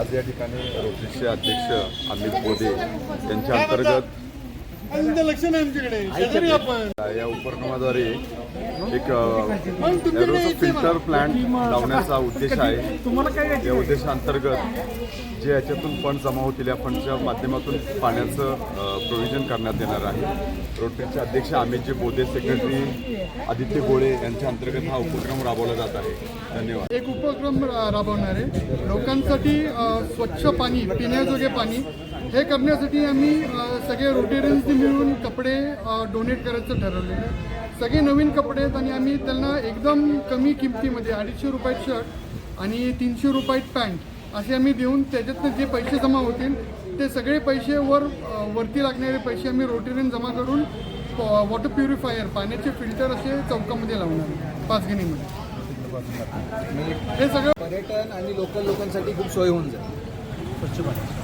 आज या ठिकाणी रोटरीचे अध्यक्ष अमित बोधे यांच्या अंतर्गत लक्ष नाही आमच्याकडे. शेजारी आपण. या उपक्रमाद्वारे एक फिल्टर प्लांट लावण्याचा उद्देश आहे. तुम्हाला काय या उद्देशांतर्गत जे याच्यातून फंड जमा होतील या फंडच्या माध्यमातून पाण्याचं प्रोव्हिजन करण्यात येणार आहे. रोटरीचे अध्यक्ष अमितजी बोधे सेक्रेटरी आदित्य गोळे यांच्या अंतर्गत हा उपक्रम राबवला जात आहे. धन्यवाद. एक उपक्रम राबवणार आहे. लोकांसाठी स्वच्छ पाणी पिण्याजोगे पाणी हे करण्यासाठी आम्ही सगळे रोटेरियन्सनी मिळून कपडे डोनेट करायचं ठरवलेलं आहे. सगळे नवीन कपडे आहेत आणि आम्ही त्यांना एकदम कमी किमतीमध्ये अडीचशे रुपयात शर्ट आणि तीनशे रुपयात पॅन्ट असे आम्ही देऊन त्याच्यातनं जे पैसे जमा होतील ते सगळे पैसे वर वरती लागणारे पैसे आम्ही रोटेरियन जमा करून वॉटर प्युरिफायर पाण्याचे फिल्टर असे चौकामध्ये लावणार पाचगणीमध्ये. हे सगळं पर्यटन आणि लोकल लोकांसाठी खूप सोय होऊन जाईल.